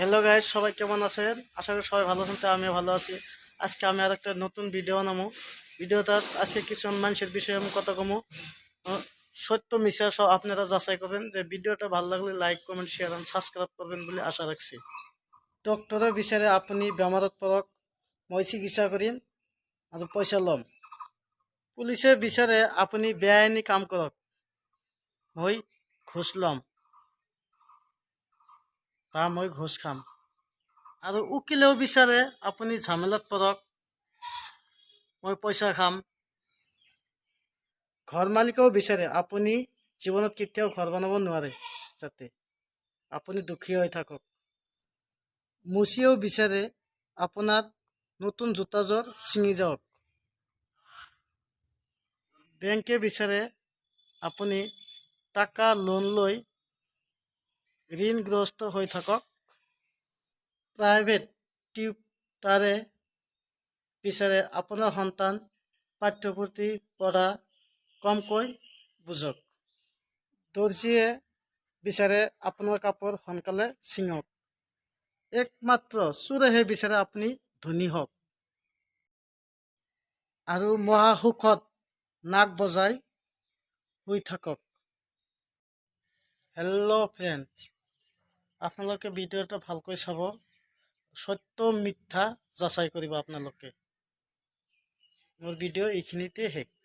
Hello guys সবাই কেমন আছেন? আশা করি সবাই ভালো আছেন, তো আমিও ভালো আছি। আজকে আমি আর একটা নতুন ভিডিও বানাবো। ভিডিওটা আজকে কিছু মানুষের বিষয়ে আমি কথা কমো সত্য মিশা সব আপনারা যাচাই করবেন যে ভিডিওটা ভালো লাগলে লাইক কমেন্ট শেয়ার আর সাবস্ক্রাইব করবেন বলে আশা রাখছি। ডক্টরের বিচারে আপনি বেমারত পরক মই চিকিৎসা করিম আর পয়সা লম। পুলিশের বিচারে আপনি বেআইনি কাম করক। মই ঘুষ লম। বা মই ঘোষ খাম। আৰু উকিলেও বিচাৰে আপুনি ঝামেলাত পৰক। মই পইচা খাম। ঘৰ মালিকেও বিচাৰে আপুনি জীৱনত কেতিয়াও ঘৰ বনাব নোৱাৰে যাতে। আপুনি দুখী হৈ থাকক। মুচিয়েও বিচাৰে আপোনাৰ নতুন জোতাযোৰ ছিঙি যাওক। বেংকে বিচাৰে আপুনি টাকা লোন লৈ ঋণগ্ৰস্ত হৈ থাকক। প্ৰাইভেট টিউটাৰে বিচাৰে আপোনাৰ সন্তান পাঠ্যপুথি পঢ়া কমকৈ বুজক। দৰ্জীয়ে বিচাৰে আপোনাৰ কাপোৰ সোনকালে ছিঙক। একমাত্ৰ চোৰেহে বিচাৰে আপুনি ধনী হওক। আৰু মহাসুখত নাক বজাই শুই থাকক। হেল্ল' ফ্ৰেণ্ড আপোনালোকে ভিডিঅ'টো ভালকৈ চাব। সত্য মিথ্যা যাচাই কৰিব আপোনালোকে। মোৰ ভিডিঅ' এইখিনিতে শেষ।